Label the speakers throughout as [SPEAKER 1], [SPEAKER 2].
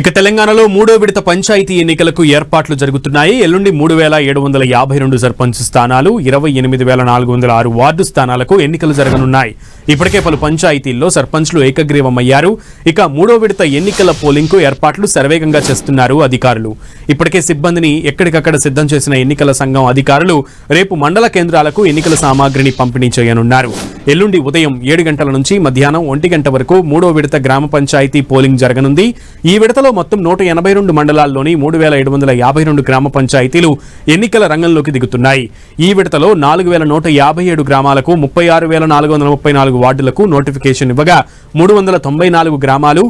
[SPEAKER 1] ఇక తెలంగాణలో మూడో విడత పంచాయతీ ఎన్నికలకు ఏర్పాట్లు జరుగుతున్నాయి. ఎల్లుండి మూడు వేల ఏడు వందల యాభై రెండు సర్పంచ్ స్థానాలు ఇరవై ఎనిమిది వేల నాలుగు వందల ఆరు వార్డు స్థానాలకు ఎన్నికలు జరగనున్నాయి. ఇప్పటికే పలు పంచాయతీల్లో సర్పంచ్లు ఏకగ్రీవమయ్యారు. ఇక మూడో విడత ఎన్నికల పోలింగ్కు ఏర్పాట్లు శరవేగంగా చేస్తున్నారు అధికారులు. ఇప్పటికే సిబ్బందిని ఎక్కడికక్కడ సిద్ధం చేసిన ఎన్నికల సంఘం అధికారులు రేపు మండల కేంద్రాలకు ఎన్నికల సామాగ్రిని పంపిణీ చేయనున్నారు. ఎల్లుండి ఉదయం ఏడు గంటల నుంచి మధ్యాహ్నం ఒంటి గంట వరకు మూడో విడత గ్రామ పంచాయతీ పోలింగ్ జరగనుంది. ఈ విడతలో మొత్తం నూట ఎనభై రెండు మండలాల్లోని మూడు వేల ఏడు వందల యాభై రెండు గ్రామ పంచాయతీలు ఎన్నికల రంగంలోకి దిగుతున్నాయి. ఈ విడతలో నాలుగు వేల నూట యాభై ఏడు గ్రామాలకు ముప్పై ఆరు వేల నాలుగు వందల ముప్పై నాలుగు వార్డులకు నోటిఫికేషన్ ఇవ్వగా మూడు వందల తొంభై నాలుగు గ్రామాలు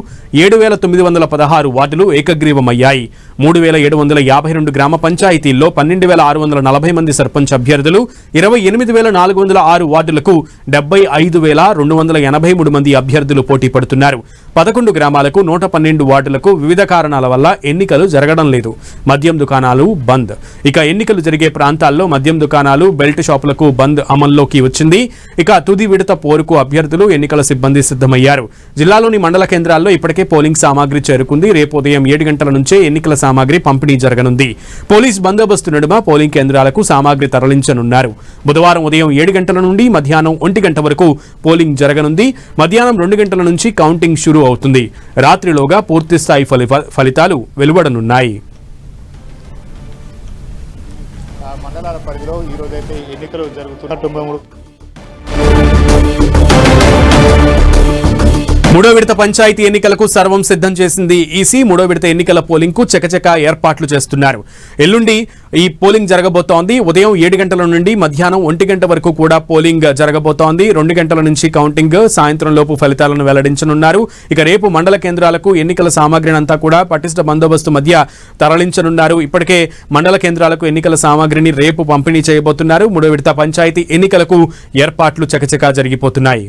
[SPEAKER 1] ఏడు వేల తొమ్మిది వందల పదహారు వార్డులు ఏకగ్రీవమయ్యాయి. మూడు వేల ఏడు వందల యాభై రెండు గ్రామ పంచాయతీల్లో పన్నెండు వేల ఆరు వందల నలభై మంది సర్పంచ్ అభ్యర్థులు ఇరవై ఎనిమిది వేల నాలుగు వందల ఆరు వార్డులకు డెబ్బై ఐదు వేల రెండు వందల ఎనభై మూడు మంది అభ్యర్థులు పోటీ పడుతున్నారు. పదకొండు గ్రామాలకు నూట పన్నెండు వార్డులకు వివిధ కారణాల వల్ల ఎన్నికలు జరగడం లేదు. మద్యం దుకాణాలు బంద్. ఇక ఎన్నికలు జరిగే ప్రాంతాల్లో మద్యం దుకాణాలు బెల్ట్ షాపులకు బంద్ అమల్లోకి వచ్చింది. ఇక తుది విడత పోరుకు అభ్యర్థులు ఎన్నికల సిబ్బంది సిద్ధమయ్యారు. జిల్లాలోని మండల కేంద్రాల్లో ఇప్పటికే పోలింగ్ సామాగ్రి చేరుకుంది. రేపు ఉదయం ఏడు గంటల నుంచే ఎన్నికల సామాగ్రి పంపిణీ జరగనుంది. పోలీస్ బందోబస్తు నడుమ పోలింగ్ కేంద్రాలకు సామాగ్రి తరలించనున్నారు. బుధవారం ఉదయం ఏడు గంటల నుండి మధ్యాహ్నం ఒంటి గంట వరకు పోలింగ్ జరగనుంది. మధ్యాహ్నం రెండు గంటల నుంచి కౌంటింగ్ షురూ అవుతుంది. రాత్రిలోగా పూర్తిస్థాయి ఫలి ఫలితాలు వెలువడనున్నాయి.
[SPEAKER 2] మండలాల పరిధిలో ఈ రోజైతే ఎన్నికలు జరుగుతున్న తొంభై మూడో
[SPEAKER 1] విడత పంచాయతీ ఎన్నికలకు సర్వం సిద్ధం చేసింది ఈసీ. మూడో విడత ఎన్నికల పోలింగ్కు చకచక ఏర్పాట్లు చేస్తున్నారు. ఎల్లుండి ఈ పోలింగ్ జరగబోతోంది. ఉదయం ఏడు గంటల నుండి మధ్యాహ్నం ఒంటి గంట వరకు కూడా పోలింగ్ జరగబోతోంది. రెండు గంటల నుంచి కౌంటింగ్ సాయంత్రం లోపు ఫలితాలను వెల్లడించనున్నారు. ఇక రేపు మండల కేంద్రాలకు ఎన్నికల సామాగ్రిని అంతా కూడా పటిష్ట బందోబస్తు మధ్య తరలించనున్నారు. ఇప్పటికే మండల కేంద్రాలకు ఎన్నికల సామాగ్రిని రేపు పంపిణీ చేయబోతున్నారు. మూడో విడత పంచాయతీ ఎన్నికలకు ఏర్పాట్లు చకచకా జరిగిపోతున్నాయి.